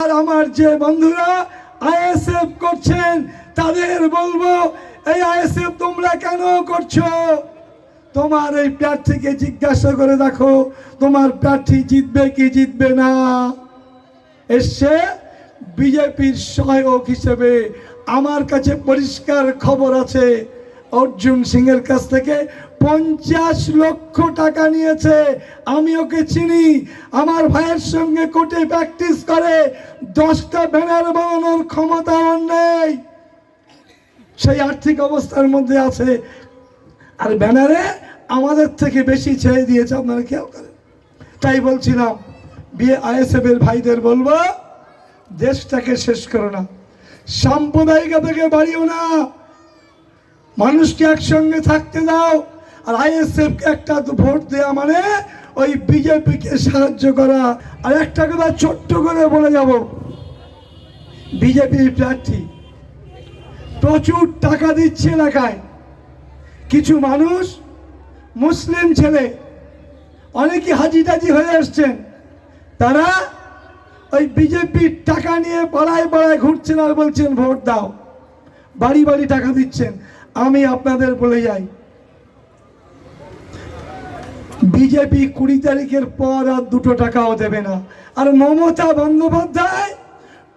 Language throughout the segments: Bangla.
আর আমার যে বন্ধুরা আইএসএফ করছেন, তাদের বলব, এই আইএসএফ তোমরা কেন করছ? তোমার এই প্রার্থীকে জিজ্ঞাসা করে দেখো, তোমার প্রার্থী জিতবে কি জিতবে না। এসছে বিজেপির সহায়ক হিসেবে আমার কাছে পরিষ্কার খবর আছে অর্জুন সিং এর কাছ থেকে পঞ্চাশ লক্ষ টাকা নিয়েছে। আমি ওকে চিনি। আমার ভাইয়ের সঙ্গে কোর্টে প্র্যাকটিস করে। দশটা ব্যানার বানানোর ক্ষমতা আমার নেই। সেই আর্থিক অবস্থার মধ্যে আছে। আর ব্যানারে আমাদের থেকে বেশি ছেড়ে দিয়েছে, আপনারা কেউ করেন। তাই বলছিলাম, বিয়ে আইএসএফ এর ভাইদের বলব, দেশটাকে শেষ করো না। সাম্প্রদায়িকতাকে বাড়িও না। মানুষকে একসঙ্গে থাকতে দাও, আর আইএসএফ কে একটা ভোট দেওয়া মানে ওই বিজেপিকে সাহায্য করা। আর একটা কথা ছোট্ট করে বলে যাব, বিজেপির প্রার্থী প্রচুর টাকা দিচ্ছে এলাকায়। কিছু মানুষ, মুসলিম ছেলে, অনেকে হাজি টাজি হয়ে আসছেন। তারা ওই বিজেপির টাকা নিয়ে পাড়ায় পাড়ায় ঘুরছেন আর বলছেন, ভোট দাও। বাড়ি বাড়ি টাকা দিচ্ছেন। আমি আপনাদের বলে যাই, বিজেপি কুড়ি তারিখের পর আর দুটো টাকাও দেবে না। আর মমতা বন্দ্যোপাধ্যায়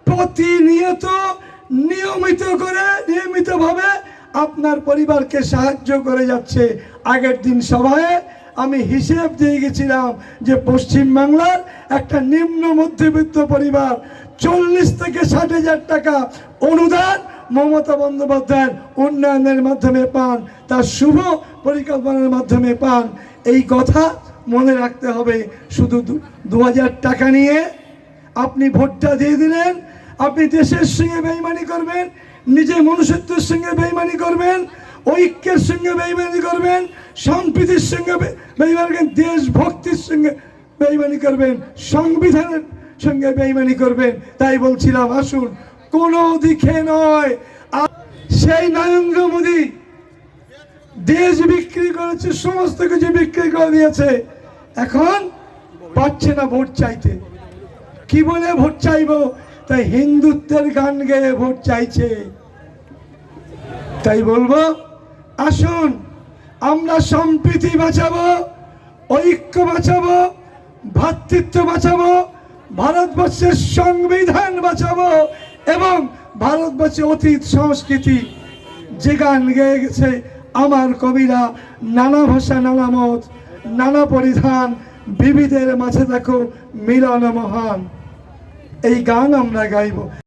প্রতিনিয়ত নিয়মিত করে, নিয়মিতভাবে আপনার পরিবারকে সাহায্য করে যাচ্ছে আগের দিন সভায়। আমি হিসেব দিয়ে গেছিলাম যে পশ্চিমবাংলার একটা নিম্ন মধ্যবিত্ত পরিবার চল্লিশ থেকে ষাট হাজার টাকা অনুদান মমতা বন্দ্যোপাধ্যায়ের উন্নয়নের মাধ্যমে পান, তার শুভ পরিকল্পনার মাধ্যমে পান, এই কথা মনে রাখতে হবে। শুধু দু হাজার টাকা নিয়ে আপনি ভোটটা দিয়ে দিলেন, আপনি দেশের সঙ্গে বেইমানি করবেন, নিজের মনুষ্যত্বের সঙ্গে বেইমানি করবেন, ঐক্যের সঙ্গে বেইমানি করবেন সম্প্রীতির সঙ্গে বেইমানি করবেন, দেশভক্তির সঙ্গে বেইমানি করবেন, সংবিধানের সঙ্গে বেইমানি করবেন, তাই বলছিলাম, আসুন কোনো দিকে নয়। সেই নরেন্দ্র মোদী দেশ বিক্রি করেছে, সমস্ত কিছু বিক্রি করে দিয়েছে। এখন পাচ্ছে না ভোট চাইতে। কি বলে ভোট চাইব? তাই হিন্দুত্বের গান গেয়ে ভোট চাইছে। তাই বলব, আসুন, আমরা সম্প্রীতি বাঁচাবো, ঐক্য বাঁচাবো ভ্রাতৃত্ব বাঁচাবো, ভারতবর্ষের সংবিধান বাঁচাবো। এবং ভারতবর্ষের অতীত সংস্কৃতি যে গান গেয়ে গেছে। আমার কবিরা নানা ভাষা, নানা মত, নানা পরিধান, বিবিধের মাঝে দেখো মিলন মহান। এই গান আমরা গাইব।